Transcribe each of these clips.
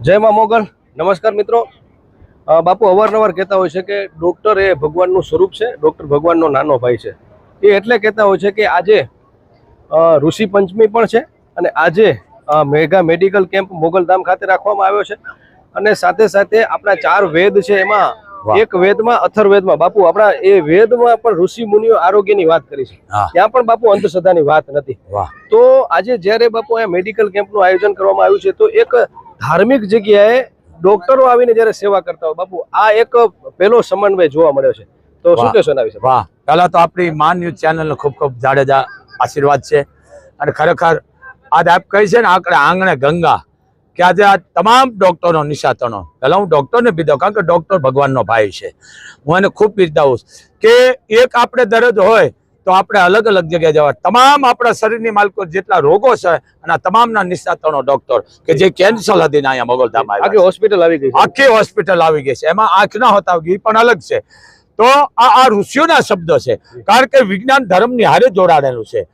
જય માં મોગલ. નમસ્કાર મિત્રો. બાપુ અવારનવાર કહેતા હોય છે કે ડૉક્ટર એ ભગવાનનું સ્વરૂપ છે ડૉક્ટર ભગવાનનો નાનો ભાઈ છે. એ એટલે કહેતા હોય છે કે આજે ઋષિ પંચમી પણ છે અને આજે મેઘા મેડિકલ કેમ્પ મોગલધામ ખાતે રાખવામાં આવ્યો છે. અને સાથે સાથે આપણા ચાર વેદ છે એમાં. એક વેદમાં અથર્વેદમાં બાપુ આપણા એ વેદમાં પણ ઋષિ મુનિઓ આરોગ્યની વાત કરી છે. ત્યાં પણ બાપુ અંધશ્રદ્ધાની વાત નથી. તો આજે જ્યારે બાપુ અહીંયા મેડિકલ કેમ્પનું આયોજન કરવામાં આવ્યું છે તો એક ધાર્મિક જગ્યાએ ડોક્ટરો આવીને જ્યારે સેવા કરતા હોય બાપુ આ એક પેલો સમન્વય જોવા મળ્યો છે. તો શું. કહેશો એના વિશે? વાહ. પહેલા તો આપણી માન ન્યૂઝ ચેનલ ખૂબ ખૂબ જાડેજા આશીર્વાદ છે. અને ખરેખર આજ આપ કહી છે ને આંકડે આંગણે ગંગા. કે આજે આ તમામ ડોક્ટરો નિશાતનો પહેલાં હું ડોક્ટરને દઉં કારણ કે ડૉક્ટર ભગવાનનો ભાઈ છે. હું એને ખૂબ બિરદાવું કે એક આપણે દરજ હોય તો આપણે અલગ અલગ જગ્યાએ જવા. તમામ આપણા શરીરની માલકો જેટલા રોગો છે અને આ તમામના નિશાતનો ડોક્ટર કે જે કેન્સર હતી ને અહીંયા મોગલધામ આખી હોસ્પિટલ આવી ગઈ આખી હોસ્પિટલ આવી ગઈ છે. એમાં આંખ ના હોતા એ પણ અલગ છે. તો આ આ ઋષિઓના શબ્દો છે. કારણ કે વિજ્ઞાન ધર્મની હારે જોડાયેલું છે.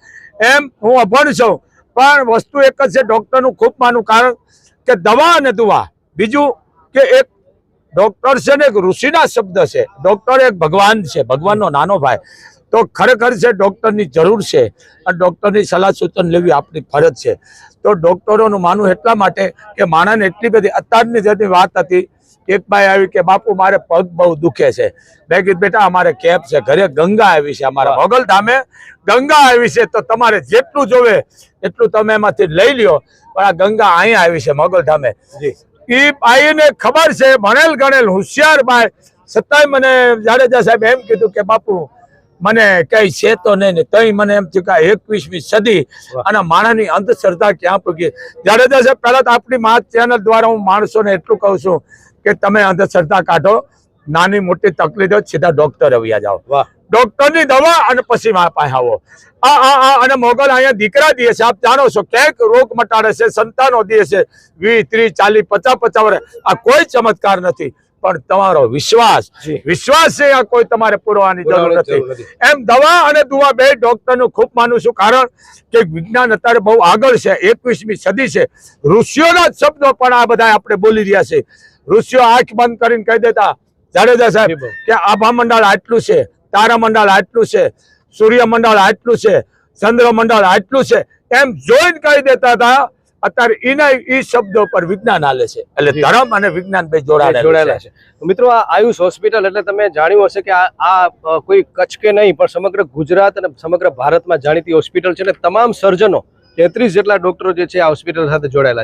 એમ હું અભણ છું. પણ વસ્તુ એક જ છે ડૉક્ટરનું ખૂબ માનું કારણ કે દવા અને દુવા. બીજું કે એક ડોક્ટર છે ને એક ઋષિના શબ્દ છે. ડોક્ટર એક ભગવાન છે. ભગવાનનો નાનો ભાઈ. તો ખરેખર છે ડોક્ટરની જરૂર છે. અને ડોક્ટરની સલાહ સૂચન લેવી આપણી ફરજ છે. તો ડોક્ટરોનું માનવું એટલા માટે કે માણસને એટલી બધી અત્યારની જેની વાત હતી એક ભાઈ આવી કે બાપુ મારે પગ બહુ દુખે છે. મેં કીધું બેટા અમારે કેપ છે. ઘરે ગંગા આવી છે અમારા મોગલ ધામે. ગંગા આવી છે તો તમારે જેટલું જોવે એટલું તમે એમાંથી લઈ લ્યો. પણ આ ગંગા અહીંયા આવી છે મોગલ ધામે. જી. એ ભાઈને ખબર છે ભણેલ ગણેલ હોશિયાર ભાઈ છતાંય મને જાડેજા સાહેબ એમ કીધું કે બાપુ મને કઈ છે તો નહીં ને તઈ મને એમ થયું કે એકવીસમી સદી અને માણસની અંધશ્રદ્ધા ક્યાં પૂગી? જાડેજા સાહેબ પહેલા તો આપણી મા ચેનલ દ્વારા હું માણસોને એટલું કહું છું કે તમે અંધશ્રદ્ધા કાઢો નાની મોટી તકલીફ હોય સીધા ડોક્ટર આવ્યા જાઓ. ડોક્ટરની દવા અને પછી મારા પાસે આવો આ આ આ અને મોગલ અહીંયા દીકરા દે છે. આપ જાણો છો ક્યાંક રોગ મટાડે છે સંતાનો દે છે. વીસ ત્રીસ ચાલીસ પચાસ પચાસ વર્ષ. આ કોઈ ચમત્કાર નથી પણ તમારો વિશ્વાસ. વિશ્વાસ છે આ કોઈ તમારે પૂરવાની જરૂર નથી. એમ દવા અને દુવા બે ડોક્ટરનું ખૂબ માનું છું કારણ કે વિજ્ઞાન અત્યારે બહુ આગળ છે એકવીસમી સદી છે. ઋષિઓના જ શબ્દો પણ આ બધા આપણે બોલી રહ્યા છે. ઋષિઓ આંખ બંધ કરીને કહી દેતા જાડેજા સાહેબ કે આભા મંડળ આટલું છે તારા મંડળ આટલું છે સૂર્ય મંડળ આટલું છે ચંદ્ર મંડળ આટલું છે એમ જોઈને કહી દેતા હતા. અત્યારે એના ઈ શબ્દો પર વિજ્ઞાન આલે છે. એટલે. ધર્મ અને વિજ્ઞાન બે જોડાયેલા જોડાયેલા છે. મિત્રો આ આયુષ હોસ્પિટલ એટલે તમે જાણ્યું હશે કે આ કોઈ કચ્છ કે નહીં પણ સમગ્ર ગુજરાત અને સમગ્ર ભારતમાં જાણીતી હોસ્પિટલ છે. અને તમામ સર્જનો તેત્રીસ જેટલા ડોક્ટરો જે છે આ હોસ્પિટલ સાથે જોડાયેલા છે.